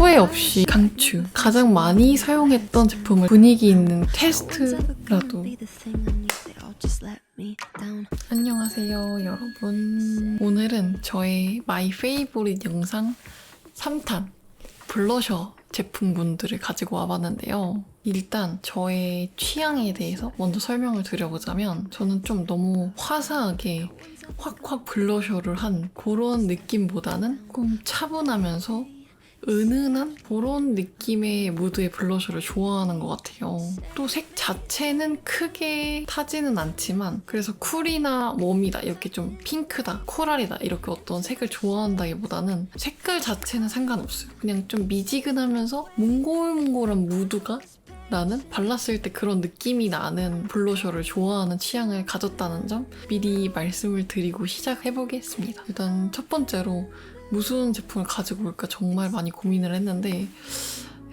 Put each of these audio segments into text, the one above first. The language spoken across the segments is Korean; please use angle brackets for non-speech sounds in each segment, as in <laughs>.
후회 없이 강추. 가장 많이 사용했던 제품을 분위기 있는 테스트라도. 안녕하세요, 여러분. 오늘은 저의 마이 페이보릿 영상 3탄 블러셔 제품군들을 가지고 와봤는데요. 일단 저의 취향에 대해서 먼저 설명을 드려보자면 저는 좀 너무 화사하게 확확 블러셔를 한 그런 느낌보다는 조금 차분하면서 은은한 그런 느낌의 무드의 블러셔를 좋아하는 것 같아요. 또 색 자체는 크게 타지는 않지만 그래서 쿨이나 웜이다 이렇게 좀 핑크다 코랄이다 이렇게 어떤 색을 좋아한다기보다는 색깔 자체는 상관없어요. 그냥 좀 미지근하면서 몽골몽골한 무드가 나는 발랐을 때 그런 느낌이 나는 블러셔를 좋아하는 취향을 가졌다는 점 미리 말씀을 드리고 시작해보겠습니다. 일단 첫 번째로 무슨 제품을 가지고 올까 정말 많이 고민을 했는데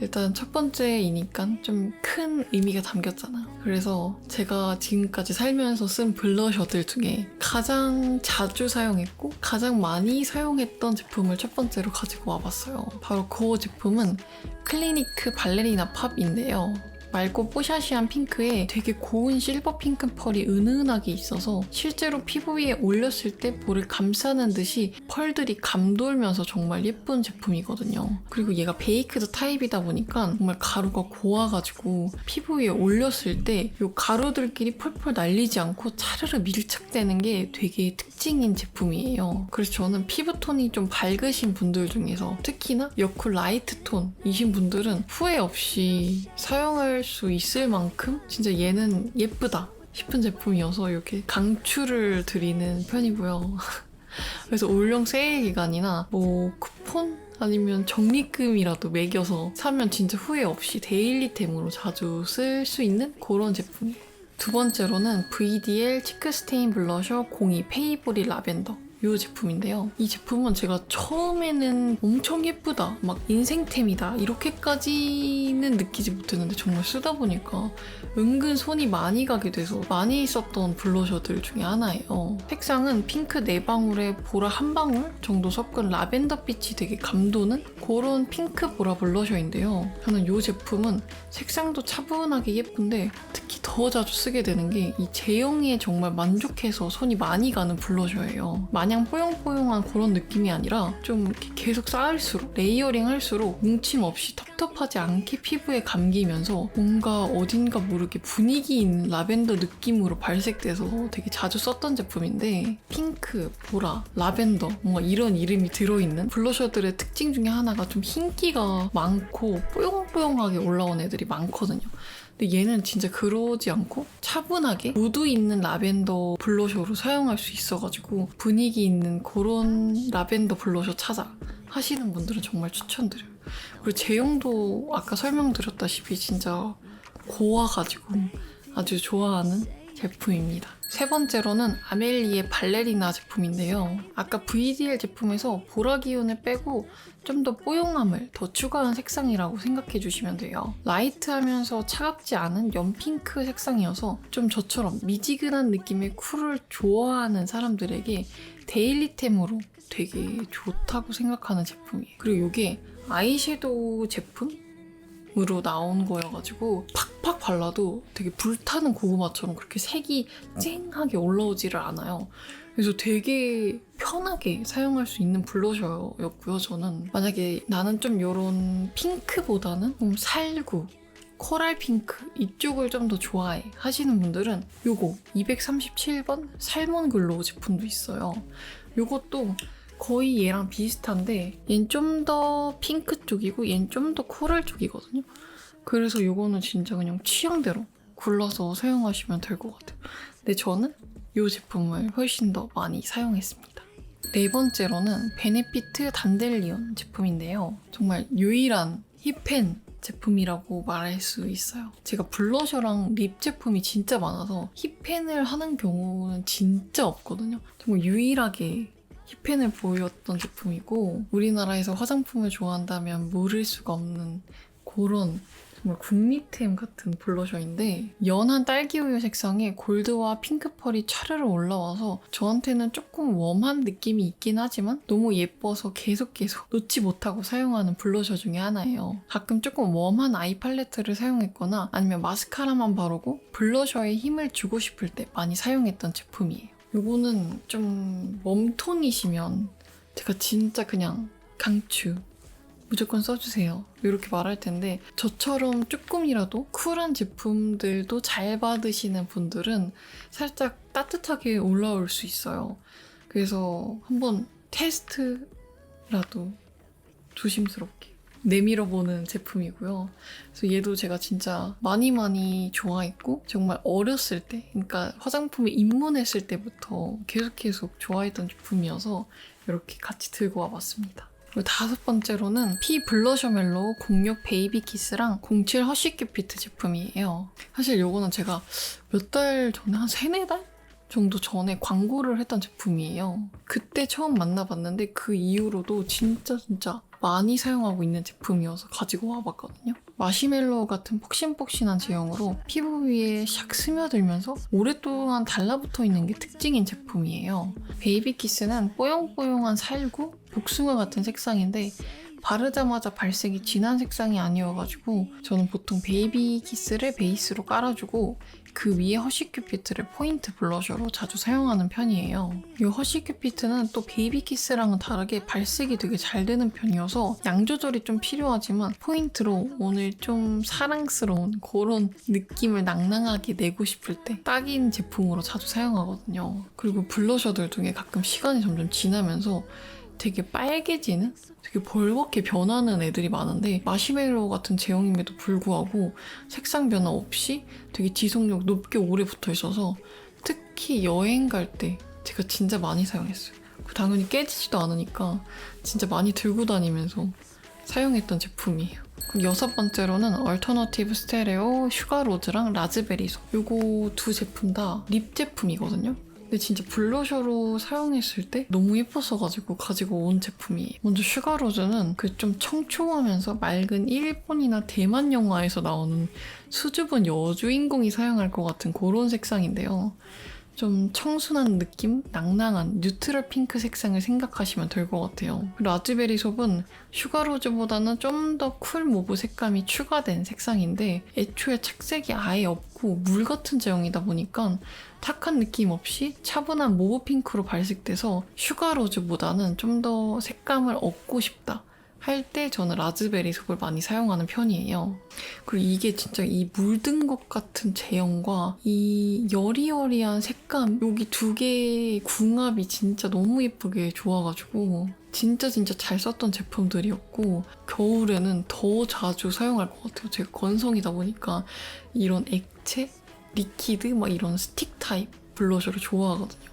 일단 첫 번째이니까 좀 큰 의미가 담겼잖아요. 그래서 제가 지금까지 살면서 쓴 블러셔들 중에 가장 자주 사용했고 가장 많이 사용했던 제품을 첫 번째로 가지고 와봤어요. 바로 그 제품은 클리니크 발레리나 팝인데요. 맑고 뽀샤시한 핑크에 되게 고운 실버 핑크 펄이 은은하게 있어서 실제로 피부 위에 올렸을 때 볼을 감싸는 듯이 펄들이 감돌면서 정말 예쁜 제품이거든요. 그리고 얘가 베이크드 타입이다 보니까 정말 가루가 고와가지고 피부 위에 올렸을 때 이 가루들끼리 펄펄 날리지 않고 차르르 밀착되는 게 되게 특징인 제품이에요. 그래서 저는 피부톤이 좀 밝으신 분들 중에서 특히나 여쿨 라이트 톤이신 분들은 후회 없이 사용 할 수 있을 만큼 진짜 얘는 예쁘다 싶은 제품이어서 이렇게 강추를 드리는 편이고요. <laughs> 그래서 올영 세일 기간이나 뭐 쿠폰 아니면 적립금이라도 매겨서 사면 진짜 후회 없이 데일리템으로 자주 쓸 수 있는 그런 제품. 두 번째로는 VDL 치크 스테인 블러셔 02 페이보리 라벤더. 이 제품인데요. 이 제품은 제가 처음에는 엄청 예쁘다, 막 인생템이다, 이렇게까지는 느끼지 못했는데 정말 쓰다 보니까 은근 손이 많이 가게 돼서 많이 썼던 블러셔들 중에 하나예요. 색상은 핑크 4방울에 보라 한 방울 정도 섞은 라벤더 빛이 되게 감도는 그런 핑크 보라 블러셔인데요. 저는 이 제품은 색상도 차분하게 예쁜데 특히 더 자주 쓰게 되는 게 이 제형에 정말 만족해서 손이 많이 가는 블러셔예요. 마냥 뽀용뽀용한 그런 느낌이 아니라 좀 이렇게 계속 쌓을수록 레이어링 할수록 뭉침 없이 텁텁하지 않게 피부에 감기면서 뭔가 어딘가 모르게 분위기 있는 라벤더 느낌으로 발색돼서 되게 자주 썼던 제품인데 핑크, 보라, 라벤더 뭔가 이런 이름이 들어있는 블러셔들의 특징 중에 하나가 좀 흰기가 많고 뽀용뽀용하게 올라온 애들이 많거든요. 근데 얘는 진짜 그러지 않고 차분하게 무드 있는 라벤더 블러셔로 사용할 수 있어가지고 분위기 있는 그런 라벤더 블러셔 찾아 하시는 분들은 정말 추천드려요. 그리고 제형도 아까 설명드렸다시피 진짜 고와가지고 아주 좋아하는 제품입니다. 세 번째로는 아멜리의 발레리나 제품인데요. 아까 VDL 제품에서 보라 기운을 빼고 좀 더 뽀용함을 더 추가한 색상이라고 생각해 주시면 돼요. 라이트하면서 차갑지 않은 연핑크 색상이어서 좀 저처럼 미지근한 느낌의 쿨을 좋아하는 사람들에게 데일리템으로 되게 좋다고 생각하는 제품이에요. 그리고 이게 아이섀도우 제품 으로 나온 거여가지고 팍팍 발라도 되게 불타는 고구마처럼 그렇게 색이 쨍하게 올라오지를 않아요. 그래서 되게 편하게 사용할 수 있는 블러셔였고요, 저는. 만약에 나는 좀 이런 핑크보다는 좀 살구, 코랄 핑크 이쪽을 좀 더 좋아해 하시는 분들은 요거 237번 살몬 글로우 제품도 있어요. 요것도 거의 얘랑 비슷한데 얘는 좀더 핑크 쪽이고 얘는 좀더 코랄 쪽이거든요. 그래서 요거는 진짜 그냥 취향대로 골라서 사용하시면 될 것 같아요. 근데 저는 이 제품을 훨씬 더 많이 사용했습니다. 네 번째로는 베네피트 단델리온 제품인데요. 정말 유일한 힙펜 제품이라고 말할 수 있어요. 제가 블러셔랑 립 제품이 진짜 많아서 힙펜을 하는 경우는 진짜 없거든요. 정말 유일하게 힙펜을 보였던 제품이고 우리나라에서 화장품을 좋아한다면 모를 수가 없는 그런 정말 국미템 같은 블러셔인데 연한 딸기 우유 색상에 골드와 핑크 펄이 차르르 올라와서 저한테는 조금 웜한 느낌이 있긴 하지만 너무 예뻐서 계속 계속 놓지 못하고 사용하는 블러셔 중에 하나예요. 가끔 조금 웜한 아이 팔레트를 사용했거나 아니면 마스카라만 바르고 블러셔에 힘을 주고 싶을 때 많이 사용했던 제품이에요. 요거는 좀 웜톤이시면 제가 진짜 그냥 강추 무조건 써주세요. 이렇게 말할 텐데 저처럼 조금이라도 쿨한 제품들도 잘 받으시는 분들은 살짝 따뜻하게 올라올 수 있어요. 그래서 한번 테스트라도 조심스럽게 내밀어 보는 제품이고요. 그래서 얘도 제가 진짜 많이 많이 좋아했고 정말 어렸을 때, 그러니까 화장품에 입문했을 때부터 계속 계속 좋아했던 제품이어서 이렇게 같이 들고 와봤습니다. 그리고 다섯 번째로는 피 블러셔 멜로우 06 베이비 키스랑 07 허쉬 큐피트 제품이에요. 사실 요거는 제가 몇 달 전에 한 세네 달 정도 전에 광고를 했던 제품이에요. 그때 처음 만나봤는데 그 이후로도 진짜 진짜 많이 사용하고 있는 제품이어서 가지고 와봤거든요. 마시멜로우 같은 폭신폭신한 제형으로 피부 위에 샥 스며들면서 오랫동안 달라붙어 있는 게 특징인 제품이에요. 베이비키스는 뽀용뽀용한 살구, 복숭아 같은 색상인데 바르자마자 발색이 진한 색상이 아니어가지고 저는 보통 베이비키스를 베이스로 깔아주고 그 위에 허쉬큐피트를 포인트 블러셔로 자주 사용하는 편이에요. 이 허쉬큐피트는 또 베이비키스랑은 다르게 발색이 되게 잘 되는 편이어서 양 조절이 좀 필요하지만 포인트로 오늘 좀 사랑스러운 그런 느낌을 낭낭하게 내고 싶을 때 딱인 제품으로 자주 사용하거든요. 그리고 블러셔들 중에 가끔 시간이 점점 지나면서 되게 빨개지는? 되게 벌겋게 변하는 애들이 많은데 마시멜로우 같은 제형임에도 불구하고 색상 변화 없이 되게 지속력 높게 오래 붙어 있어서 특히 여행 갈 때 제가 진짜 많이 사용했어요. 그 당연히 깨지지도 않으니까 진짜 많이 들고 다니면서 사용했던 제품이에요. 그럼 여섯 번째로는 얼터너티브 스테레오 슈가로즈랑 라즈베리소 요거 두 제품 다 립 제품이거든요. 근데 진짜 블러셔로 사용했을 때 너무 예뻤어가지고 가지고 온 제품이에요. 먼저 슈가로즈는 그 좀 청초하면서 맑은 일본이나 대만 영화에서 나오는 수줍은 여주인공이 사용할 것 같은 그런 색상인데요. 좀 청순한 느낌, 낭낭한 뉴트럴 핑크 색상을 생각하시면 될 것 같아요. 라즈베리 솝은 슈가로즈보다는 좀 더 쿨 모브 색감이 추가된 색상인데 애초에 착색이 아예 없고 물 같은 제형이다 보니까 탁한 느낌 없이 차분한 모브 핑크로 발색돼서 슈가로즈보다는 좀 더 색감을 얻고 싶다. 할 때 저는 라즈베리 솝을 많이 사용하는 편이에요. 그리고 이게 진짜 이 물든 것 같은 제형과 이 여리여리한 색감 여기 두 개의 궁합이 진짜 너무 예쁘게 좋아가지고 진짜 진짜 잘 썼던 제품들이었고 겨울에는 더 자주 사용할 것 같아요. 제가 건성이다 보니까 이런 액체, 리퀴드 막 이런 스틱 타입 블러셔를 좋아하거든요.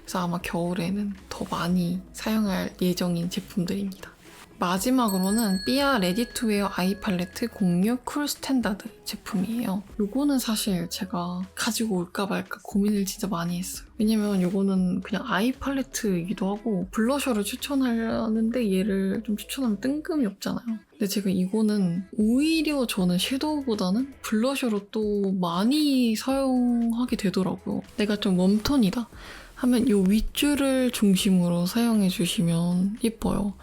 그래서 아마 겨울에는 더 많이 사용할 예정인 제품들입니다. 마지막으로는 삐아 레디투웨어 아이 팔레트 06 쿨 스탠다드 제품이에요. 요거는 사실 제가 가지고 올까 말까 고민을 진짜 많이 했어요. 왜냐면 요거는 그냥 아이 팔레트이기도 하고 블러셔를 추천하는데 얘를 좀 추천하면 뜬금이 없잖아요. 근데 제가 이거는 오히려 저는 섀도우보다는 블러셔로 또 많이 사용하게 되더라고요. 내가 좀 웜톤이다 하면 이 윗줄을 중심으로 사용해 주시면 예뻐요.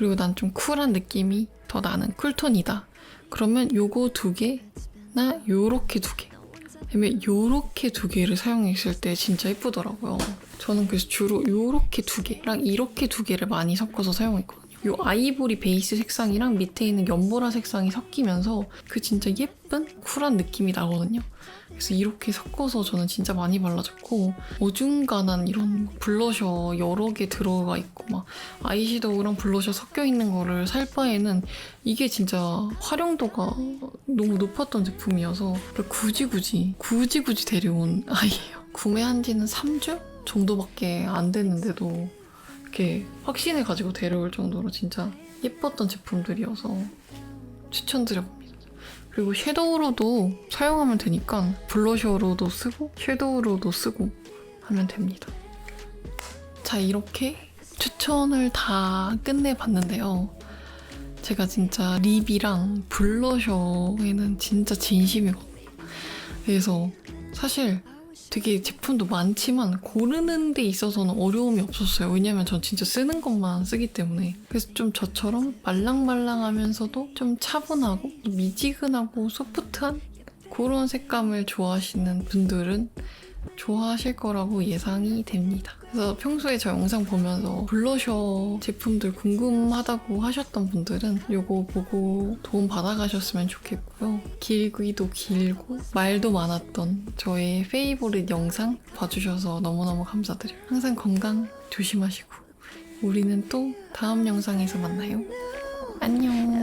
그리고 난 좀 쿨한 느낌이 더 나는 쿨톤이다. 그러면 요거 두 개나 요렇게 두 개. 아니면 요렇게 두 개를 사용했을 때 진짜 예쁘더라고요. 저는 그래서 주로 요렇게 두 개랑 이렇게 두 개를 많이 섞어서 사용했거든요. 요 아이보리 베이스 색상이랑 밑에 있는 연보라 색상이 섞이면서 그 진짜 예쁜 쿨한 느낌이 나거든요. 그래서 이렇게 섞어서 저는 진짜 많이 발라줬고 어중간한 이런 블러셔 여러 개 들어가 있고 막 아이섀도우랑 블러셔 섞여 있는 거를 살 바에는 이게 진짜 활용도가 너무 높았던 제품이어서 굳이 굳이 굳이 굳이 데려온 아이예요. 구매한 지는 3주 정도밖에 안 됐는데도 이렇게 확신을 가지고 데려올 정도로 진짜 예뻤던 제품들이어서 추천드려봅니다. 그리고 섀도우로도 사용하면 되니까 블러셔로도 쓰고 섀도우로도 쓰고 하면 됩니다. 자, 이렇게 추천을 다 끝내봤는데요. 제가 진짜 립이랑 블러셔에는 진짜 진심이거든요. 그래서 사실 되게 제품도 많지만 고르는 데 있어서는 어려움이 없었어요. 왜냐면 전 진짜 쓰는 것만 쓰기 때문에. 그래서 좀 저처럼 말랑말랑하면서도 좀 차분하고 미지근하고 소프트한 그런 색감을 좋아하시는 분들은 좋아하실 거라고 예상이 됩니다. 그래서 평소에 저 영상 보면서 블러셔 제품들 궁금하다고 하셨던 분들은 이거 보고 도움 받아가셨으면 좋겠고요. 길기도 길고 말도 많았던 저의 페이보릿 영상 봐주셔서 너무너무 감사드려요. 항상 건강 조심하시고 우리는 또 다음 영상에서 만나요. 안녕.